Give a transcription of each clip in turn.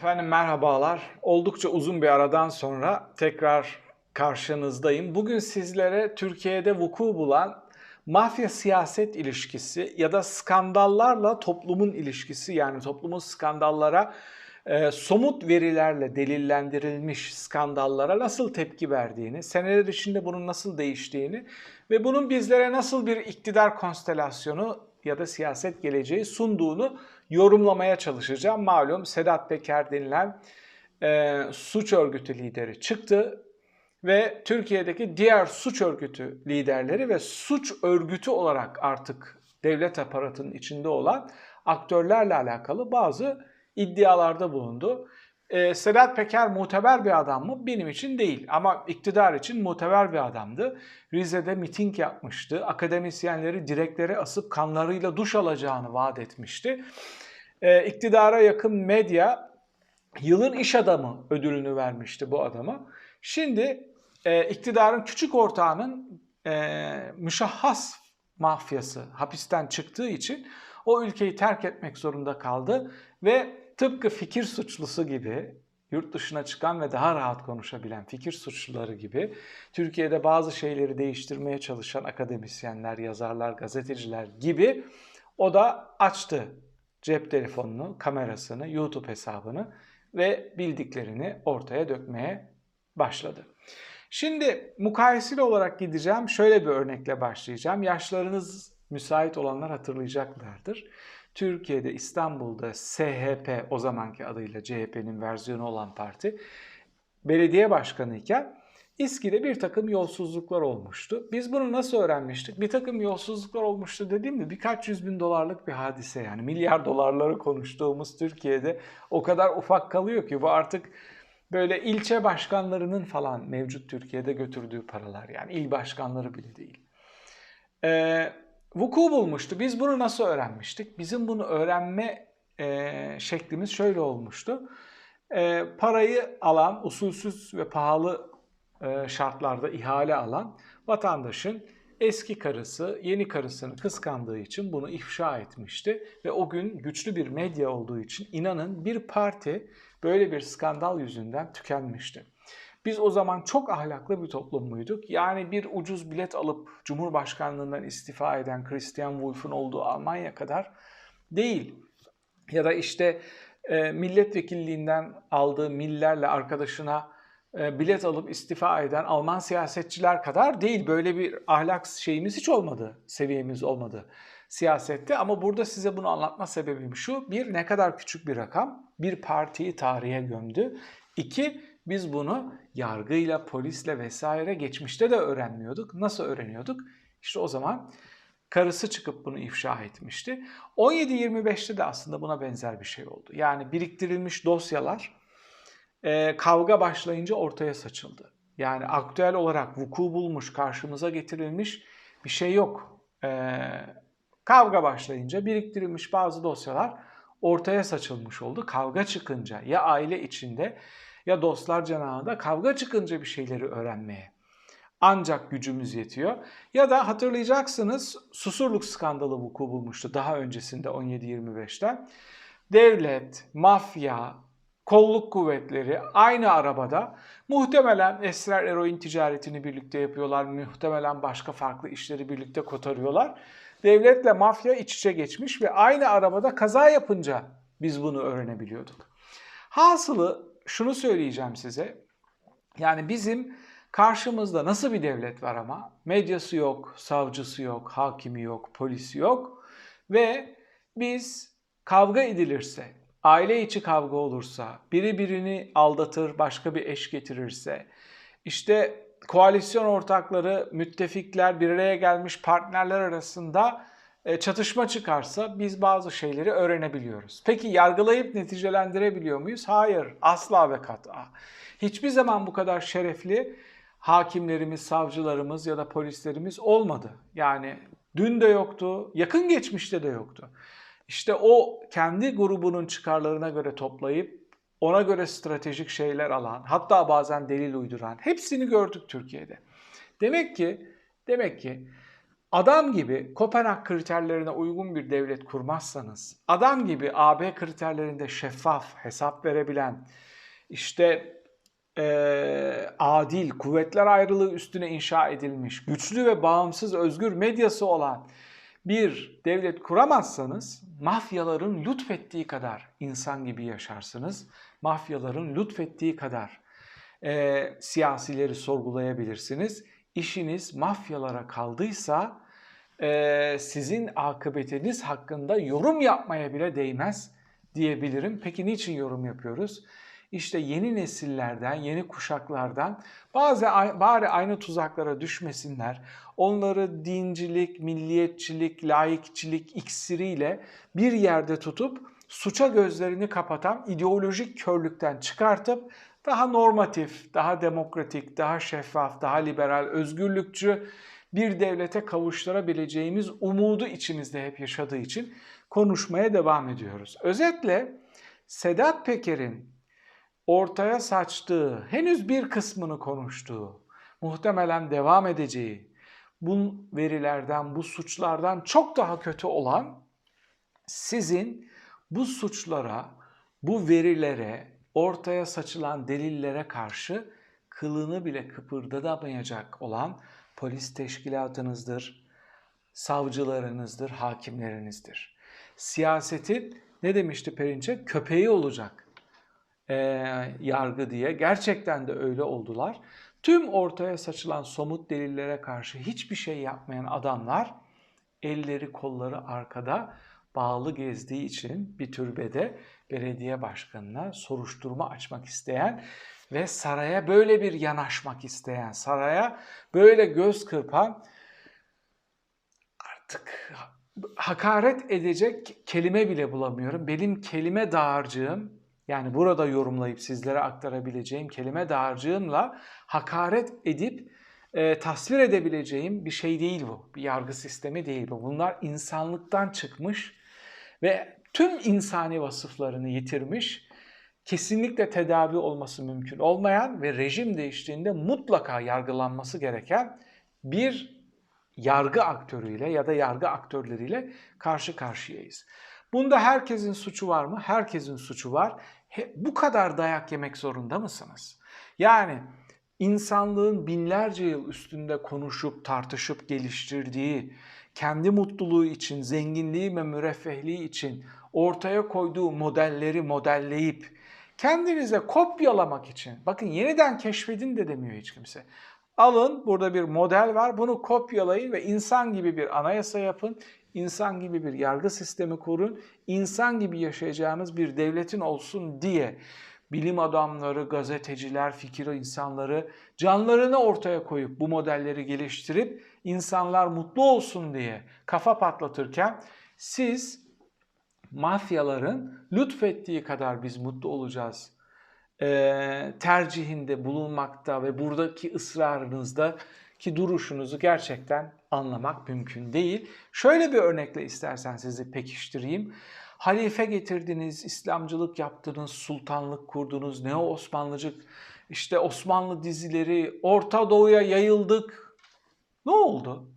Efendim merhabalar. Oldukça uzun bir aradan sonra tekrar karşınızdayım. Bugün sizlere Türkiye'de vuku bulan mafya siyaset ilişkisi ya da skandallarla toplumun ilişkisi yani toplumun skandallara e, somut verilerle delillendirilmiş skandallara nasıl tepki verdiğini, seneler içinde bunun nasıl değiştiğini ve bunun bizlere nasıl bir iktidar konstelasyonu ya da siyaset geleceği sunduğunu yorumlamaya çalışacağım. Malum Sedat Peker denilen e, suç örgütü lideri çıktı ve Türkiye'deki diğer suç örgütü liderleri ve suç örgütü olarak artık devlet aparatının içinde olan aktörlerle alakalı bazı iddialarda bulundu. Ee, Sedat Peker muteber bir adam mı? Benim için değil ama iktidar için muteber bir adamdı. Rize'de miting yapmıştı. Akademisyenleri direklere asıp kanlarıyla duş alacağını vaat etmişti. Ee, iktidara yakın medya yılın iş adamı ödülünü vermişti bu adama. Şimdi e, iktidarın küçük ortağının e, müşahhas mafyası hapisten çıktığı için o ülkeyi terk etmek zorunda kaldı ve tıpkı fikir suçlusu gibi yurt dışına çıkan ve daha rahat konuşabilen fikir suçluları gibi Türkiye'de bazı şeyleri değiştirmeye çalışan akademisyenler, yazarlar, gazeteciler gibi o da açtı cep telefonunu, kamerasını, YouTube hesabını ve bildiklerini ortaya dökmeye başladı. Şimdi mukayeseli olarak gideceğim. Şöyle bir örnekle başlayacağım. Yaşlarınız müsait olanlar hatırlayacaklardır. Türkiye'de İstanbul'da SHP o zamanki adıyla CHP'nin versiyonu olan parti belediye başkanı iken İSKİ'de bir takım yolsuzluklar olmuştu. Biz bunu nasıl öğrenmiştik? Bir takım yolsuzluklar olmuştu dediğimde birkaç yüz bin dolarlık bir hadise yani milyar dolarları konuştuğumuz Türkiye'de o kadar ufak kalıyor ki bu artık böyle ilçe başkanlarının falan mevcut Türkiye'de götürdüğü paralar yani il başkanları bile değil. Ee, vuku bulmuştu. Biz bunu nasıl öğrenmiştik? Bizim bunu öğrenme e, şeklimiz şöyle olmuştu. E, parayı alan, usulsüz ve pahalı e, şartlarda ihale alan vatandaşın eski karısı yeni karısını kıskandığı için bunu ifşa etmişti ve o gün güçlü bir medya olduğu için inanın bir parti böyle bir skandal yüzünden tükenmişti. Biz o zaman çok ahlaklı bir toplum muyduk? Yani bir ucuz bilet alıp Cumhurbaşkanlığından istifa eden Christian Wolff'un olduğu Almanya kadar değil. Ya da işte e, milletvekilliğinden aldığı millerle arkadaşına e, bilet alıp istifa eden Alman siyasetçiler kadar değil. Böyle bir ahlak şeyimiz hiç olmadı, seviyemiz olmadı siyasette. Ama burada size bunu anlatma sebebim şu. Bir, ne kadar küçük bir rakam. Bir partiyi tarihe gömdü. İki, biz bunu yargıyla, polisle vesaire geçmişte de öğrenmiyorduk. Nasıl öğreniyorduk? İşte o zaman karısı çıkıp bunu ifşa etmişti. 17-25'te de aslında buna benzer bir şey oldu. Yani biriktirilmiş dosyalar e, kavga başlayınca ortaya saçıldı. Yani aktüel olarak vuku bulmuş, karşımıza getirilmiş bir şey yok. E, kavga başlayınca biriktirilmiş bazı dosyalar ortaya saçılmış oldu. Kavga çıkınca ya aile içinde ya dostlar cenahında kavga çıkınca bir şeyleri öğrenmeye ancak gücümüz yetiyor. Ya da hatırlayacaksınız Susurluk skandalı vuku bulmuştu daha öncesinde 17-25'ten. Devlet, mafya, kolluk kuvvetleri aynı arabada muhtemelen esrar eroin ticaretini birlikte yapıyorlar. Muhtemelen başka farklı işleri birlikte kotarıyorlar. Devletle mafya iç içe geçmiş ve aynı arabada kaza yapınca biz bunu öğrenebiliyorduk. Hasılı şunu söyleyeceğim size. Yani bizim karşımızda nasıl bir devlet var ama medyası yok, savcısı yok, hakimi yok, polisi yok ve biz kavga edilirse, aile içi kavga olursa, biri birini aldatır, başka bir eş getirirse, işte koalisyon ortakları, müttefikler, bir araya gelmiş partnerler arasında çatışma çıkarsa biz bazı şeyleri öğrenebiliyoruz. Peki yargılayıp neticelendirebiliyor muyuz? Hayır, asla ve kat'a. Hiçbir zaman bu kadar şerefli hakimlerimiz, savcılarımız ya da polislerimiz olmadı. Yani dün de yoktu, yakın geçmişte de yoktu. İşte o kendi grubunun çıkarlarına göre toplayıp ona göre stratejik şeyler alan, hatta bazen delil uyduran hepsini gördük Türkiye'de. Demek ki demek ki adam gibi Kopenhag kriterlerine uygun bir devlet kurmazsanız, adam gibi AB kriterlerinde şeffaf, hesap verebilen, işte e, adil, kuvvetler ayrılığı üstüne inşa edilmiş, güçlü ve bağımsız özgür medyası olan bir devlet kuramazsanız mafyaların lütfettiği kadar insan gibi yaşarsınız. Mafyaların lütfettiği kadar e, siyasileri sorgulayabilirsiniz. İşiniz mafyalara kaldıysa e, sizin akıbetiniz hakkında yorum yapmaya bile değmez diyebilirim. Peki niçin yorum yapıyoruz? İşte yeni nesillerden, yeni kuşaklardan bazı bari aynı tuzaklara düşmesinler. Onları dincilik, milliyetçilik, laikçilik iksiriyle bir yerde tutup suça gözlerini kapatan ideolojik körlükten çıkartıp daha normatif, daha demokratik, daha şeffaf, daha liberal, özgürlükçü bir devlete kavuşturabileceğimiz umudu içimizde hep yaşadığı için konuşmaya devam ediyoruz. Özetle Sedat Peker'in ortaya saçtığı, henüz bir kısmını konuştuğu, muhtemelen devam edeceği bu verilerden, bu suçlardan çok daha kötü olan sizin bu suçlara, bu verilere, ortaya saçılan delillere karşı kılını bile kıpırdadamayacak olan polis teşkilatınızdır, savcılarınızdır, hakimlerinizdir. Siyasetin ne demişti Perinçek? Köpeği olacak e, yargı diye. Gerçekten de öyle oldular. Tüm ortaya saçılan somut delillere karşı hiçbir şey yapmayan adamlar elleri kolları arkada bağlı gezdiği için bir türbede belediye başkanına soruşturma açmak isteyen ve saraya böyle bir yanaşmak isteyen, saraya böyle göz kırpan artık hakaret edecek kelime bile bulamıyorum. Benim kelime dağarcığım yani burada yorumlayıp sizlere aktarabileceğim kelime dağarcığımla hakaret edip e, tasvir edebileceğim bir şey değil bu. Bir yargı sistemi değil bu. Bunlar insanlıktan çıkmış ve tüm insani vasıflarını yitirmiş, kesinlikle tedavi olması mümkün olmayan ve rejim değiştiğinde mutlaka yargılanması gereken bir yargı aktörüyle ya da yargı aktörleriyle karşı karşıyayız. Bunda herkesin suçu var mı? Herkesin suçu var. He, bu kadar dayak yemek zorunda mısınız? Yani insanlığın binlerce yıl üstünde konuşup tartışıp geliştirdiği, kendi mutluluğu için, zenginliği ve müreffehliği için ortaya koyduğu modelleri modelleyip kendinize kopyalamak için, bakın yeniden keşfedin de demiyor hiç kimse. Alın burada bir model var bunu kopyalayın ve insan gibi bir anayasa yapın. insan gibi bir yargı sistemi kurun. insan gibi yaşayacağınız bir devletin olsun diye bilim adamları, gazeteciler, fikir insanları canlarını ortaya koyup bu modelleri geliştirip insanlar mutlu olsun diye kafa patlatırken siz mafyaların lütfettiği kadar biz mutlu olacağız e, tercihinde bulunmakta ve buradaki ısrarınızda ki duruşunuzu gerçekten anlamak mümkün değil. Şöyle bir örnekle istersen sizi pekiştireyim. Halife getirdiniz, İslamcılık yaptınız, sultanlık kurdunuz, Neo Osmanlıcık, işte Osmanlı dizileri, Orta Doğu'ya yayıldık. Ne oldu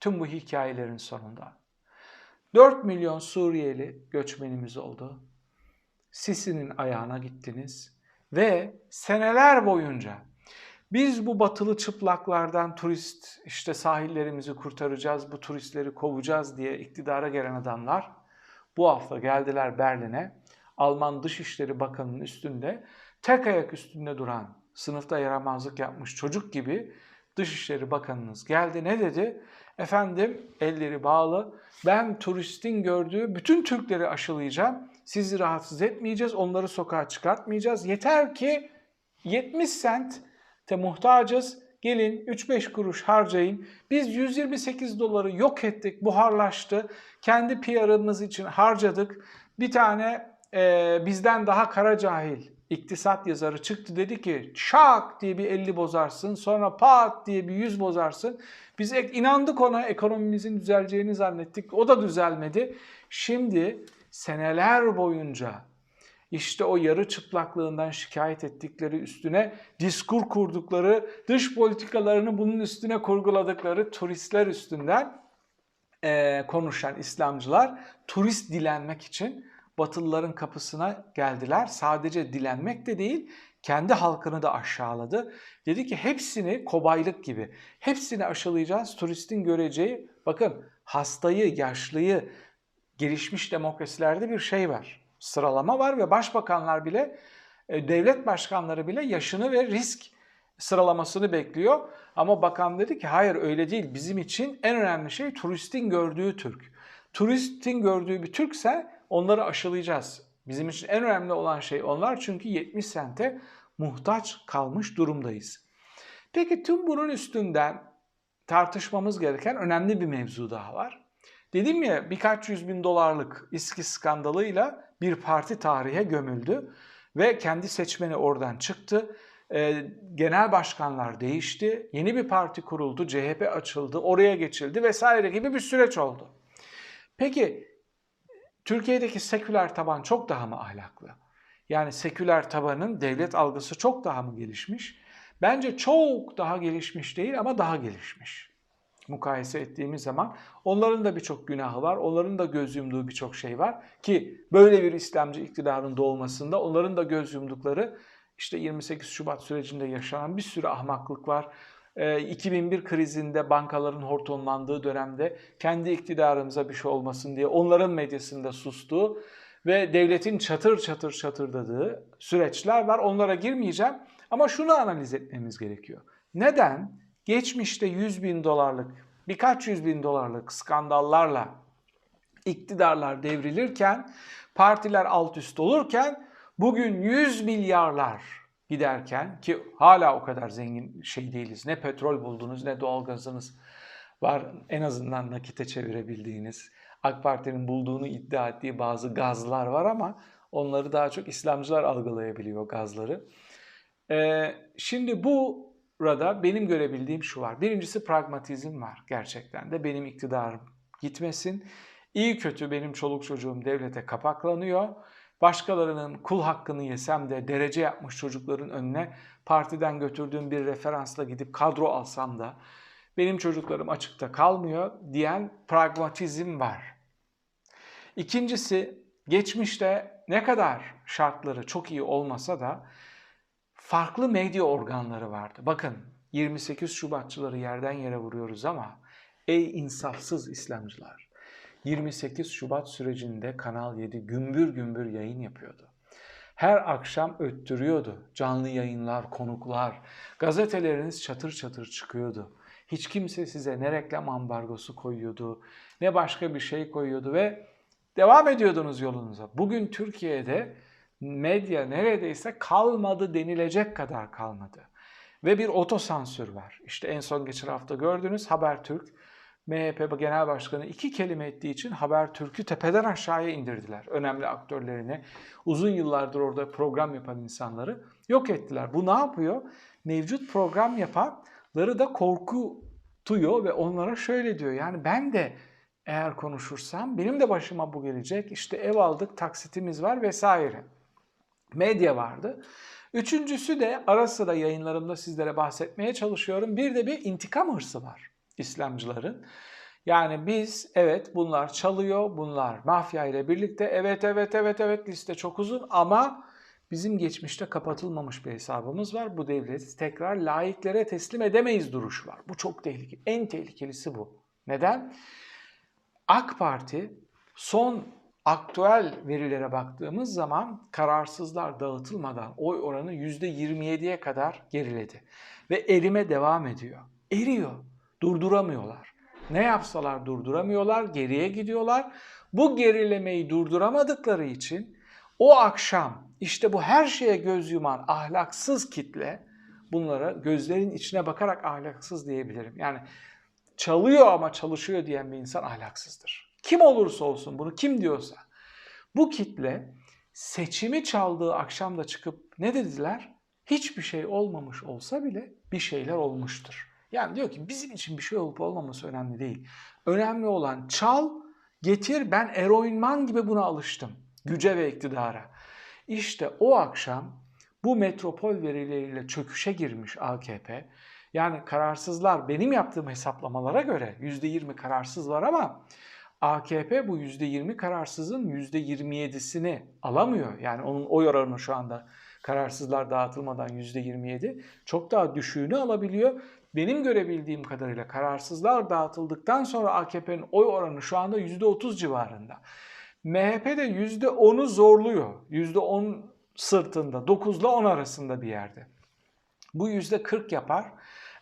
tüm bu hikayelerin sonunda? 4 milyon Suriyeli göçmenimiz oldu. Sisi'nin ayağına gittiniz ve seneler boyunca biz bu batılı çıplaklardan turist işte sahillerimizi kurtaracağız, bu turistleri kovacağız diye iktidara gelen adamlar bu hafta geldiler Berlin'e. Alman Dışişleri Bakanı'nın üstünde tek ayak üstünde duran, sınıfta yaramazlık yapmış çocuk gibi Dışişleri Bakanınız geldi. Ne dedi? Efendim elleri bağlı. Ben turistin gördüğü bütün Türkleri aşılayacağım. Sizi rahatsız etmeyeceğiz. Onları sokağa çıkartmayacağız. Yeter ki 70 sent te muhtacız. Gelin 3-5 kuruş harcayın. Biz 128 doları yok ettik, buharlaştı. Kendi PR'ımız için harcadık. Bir tane e, bizden daha kara cahil iktisat yazarı çıktı dedi ki şak diye bir 50 bozarsın sonra pat diye bir 100 bozarsın. Biz inandık ona ekonomimizin düzeleceğini zannettik. O da düzelmedi. Şimdi seneler boyunca işte o yarı çıplaklığından şikayet ettikleri üstüne diskur kurdukları, dış politikalarını bunun üstüne kurguladıkları turistler üstünden e, konuşan İslamcılar turist dilenmek için Batılıların kapısına geldiler. Sadece dilenmek de değil, kendi halkını da aşağıladı. Dedi ki hepsini kobaylık gibi, hepsini aşılayacağız. Turistin göreceği, bakın hastayı, yaşlıyı, gelişmiş demokrasilerde bir şey var. Sıralama var ve başbakanlar bile, e, devlet başkanları bile yaşını ve risk sıralamasını bekliyor. Ama bakan dedi ki hayır öyle değil. Bizim için en önemli şey turistin gördüğü Türk. Turistin gördüğü bir Türkse onları aşılayacağız. Bizim için en önemli olan şey onlar çünkü 70 sente muhtaç kalmış durumdayız. Peki tüm bunun üstünden tartışmamız gereken önemli bir mevzu daha var. Dedim ya birkaç yüz bin dolarlık İSKİ skandalıyla bir parti tarihe gömüldü ve kendi seçmeni oradan çıktı. E, genel başkanlar değişti, yeni bir parti kuruldu, CHP açıldı, oraya geçildi vesaire gibi bir süreç oldu. Peki Türkiye'deki seküler taban çok daha mı ahlaklı? Yani seküler tabanın devlet algısı çok daha mı gelişmiş? Bence çok daha gelişmiş değil ama daha gelişmiş. Mukayese ettiğimiz zaman onların da birçok günahı var, onların da göz yumduğu birçok şey var ki böyle bir İslamcı iktidarın doğmasında onların da göz yumdukları işte 28 Şubat sürecinde yaşanan bir sürü ahmaklık var. 2001 krizinde bankaların hortumlandığı dönemde kendi iktidarımıza bir şey olmasın diye onların medyasında sustuğu ve devletin çatır çatır çatırdadığı süreçler var. Onlara girmeyeceğim ama şunu analiz etmemiz gerekiyor. Neden geçmişte 100 bin dolarlık, birkaç yüz bin dolarlık skandallarla iktidarlar devrilirken, partiler alt üst olurken bugün 100 milyarlar giderken ki hala o kadar zengin şey değiliz. Ne petrol buldunuz ne doğalgazınız var en azından nakite çevirebildiğiniz. AK Parti'nin bulduğunu iddia ettiği bazı gazlar var ama onları daha çok İslamcılar algılayabiliyor gazları. Ee, şimdi bu burada benim görebildiğim şu var. Birincisi pragmatizm var gerçekten de. Benim iktidarım gitmesin. İyi kötü benim çoluk çocuğum devlete kapaklanıyor. Başkalarının kul hakkını yesem de derece yapmış çocukların önüne partiden götürdüğüm bir referansla gidip kadro alsam da benim çocuklarım açıkta kalmıyor diyen pragmatizm var. İkincisi geçmişte ne kadar şartları çok iyi olmasa da farklı medya organları vardı. Bakın 28 Şubatçıları yerden yere vuruyoruz ama ey insafsız İslamcılar 28 Şubat sürecinde Kanal 7 gümbür gümbür yayın yapıyordu. Her akşam öttürüyordu. Canlı yayınlar, konuklar, gazeteleriniz çatır çatır çıkıyordu. Hiç kimse size ne reklam ambargosu koyuyordu, ne başka bir şey koyuyordu ve devam ediyordunuz yolunuza. Bugün Türkiye'de medya neredeyse kalmadı denilecek kadar kalmadı. Ve bir otosansür var. İşte en son geçen hafta gördünüz Habertürk MHP Genel Başkanı iki kelime ettiği için Habertürk'ü tepeden aşağıya indirdiler. Önemli aktörlerini, uzun yıllardır orada program yapan insanları yok ettiler. Bu ne yapıyor? Mevcut program yapanları da korkutuyor ve onlara şöyle diyor. Yani ben de eğer konuşursam benim de başıma bu gelecek. İşte ev aldık, taksitimiz var vesaire. Medya vardı. Üçüncüsü de ara sıra yayınlarımda sizlere bahsetmeye çalışıyorum. Bir de bir intikam hırsı var. İslamcıların. Yani biz evet bunlar çalıyor, bunlar mafya ile birlikte evet evet evet evet liste çok uzun ama bizim geçmişte kapatılmamış bir hesabımız var. Bu devleti tekrar laiklere teslim edemeyiz duruş var. Bu çok tehlikeli. En tehlikelisi bu. Neden? AK Parti son aktüel verilere baktığımız zaman kararsızlar dağıtılmadan oy oranı %27'ye kadar geriledi. Ve erime devam ediyor. Eriyor durduramıyorlar. Ne yapsalar durduramıyorlar, geriye gidiyorlar. Bu gerilemeyi durduramadıkları için o akşam işte bu her şeye göz yuman ahlaksız kitle bunlara gözlerin içine bakarak ahlaksız diyebilirim. Yani çalıyor ama çalışıyor diyen bir insan ahlaksızdır. Kim olursa olsun bunu kim diyorsa. Bu kitle seçimi çaldığı akşam da çıkıp ne dediler? Hiçbir şey olmamış olsa bile bir şeyler olmuştur. Yani diyor ki bizim için bir şey olup olmaması önemli değil. Önemli olan çal, getir ben eroinman gibi buna alıştım. Güce ve iktidara. İşte o akşam bu metropol verileriyle çöküşe girmiş AKP Yani kararsızlar benim yaptığım hesaplamalara göre %20 kararsız var ama AKP bu %20 kararsızın %27'sini alamıyor. Yani onun oy oranı şu anda kararsızlar dağıtılmadan %27 çok daha düşüğünü alabiliyor. Benim görebildiğim kadarıyla kararsızlar dağıtıldıktan sonra AKP'nin oy oranı şu anda %30 civarında. MHP de %10'u zorluyor. %10 sırtında, 9 ile 10 arasında bir yerde. Bu %40 yapar.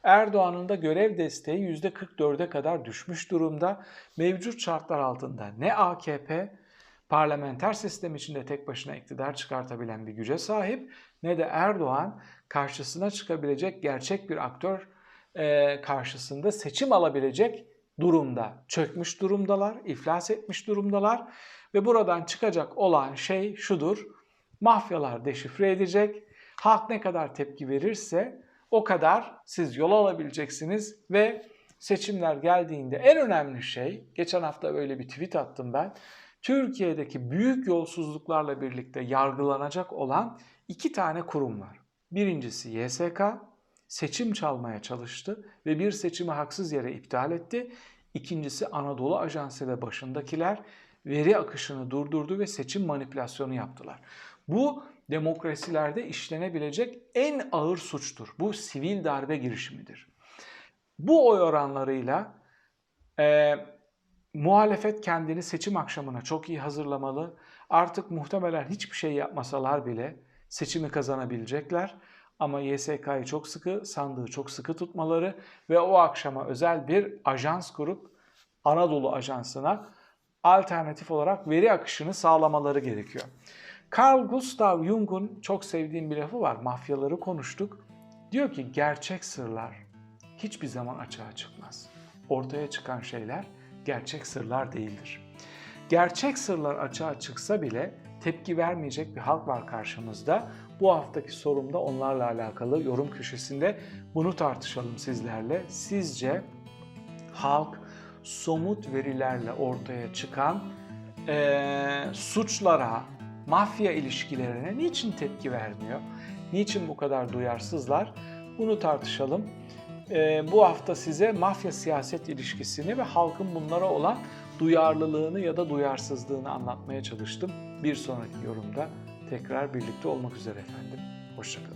Erdoğan'ın da görev desteği %44'e kadar düşmüş durumda. Mevcut şartlar altında ne AKP parlamenter sistem içinde tek başına iktidar çıkartabilen bir güce sahip ne de Erdoğan karşısına çıkabilecek gerçek bir aktör e, karşısında seçim alabilecek durumda. Çökmüş durumdalar, iflas etmiş durumdalar ve buradan çıkacak olan şey şudur. Mafyalar deşifre edecek. Halk ne kadar tepki verirse o kadar siz yol alabileceksiniz ve seçimler geldiğinde en önemli şey, geçen hafta böyle bir tweet attım ben. Türkiye'deki büyük yolsuzluklarla birlikte yargılanacak olan iki tane kurum var. Birincisi YSK, seçim çalmaya çalıştı ve bir seçimi haksız yere iptal etti. İkincisi Anadolu Ajansı ve başındakiler veri akışını durdurdu ve seçim manipülasyonu yaptılar. Bu demokrasilerde işlenebilecek en ağır suçtur. Bu sivil darbe girişimidir. Bu oy oranlarıyla e, muhalefet kendini seçim akşamına çok iyi hazırlamalı. Artık muhtemelen hiçbir şey yapmasalar bile seçimi kazanabilecekler. Ama YSK'yı çok sıkı, sandığı çok sıkı tutmaları ve o akşama özel bir ajans kurup Anadolu Ajansı'na alternatif olarak veri akışını sağlamaları gerekiyor. Carl Gustav Jung'un çok sevdiğim bir lafı var. Mafyaları konuştuk. Diyor ki gerçek sırlar hiçbir zaman açığa çıkmaz. Ortaya çıkan şeyler gerçek sırlar değildir. Gerçek sırlar açığa çıksa bile tepki vermeyecek bir halk var karşımızda. Bu haftaki sorumda onlarla alakalı yorum köşesinde bunu tartışalım sizlerle. Sizce halk somut verilerle ortaya çıkan e, suçlara, mafya ilişkilerine niçin tepki vermiyor? Niçin bu kadar duyarsızlar? Bunu tartışalım. E, bu hafta size mafya siyaset ilişkisini ve halkın bunlara olan duyarlılığını ya da duyarsızlığını anlatmaya çalıştım. Bir sonraki yorumda tekrar birlikte olmak üzere efendim. Hoşçakalın.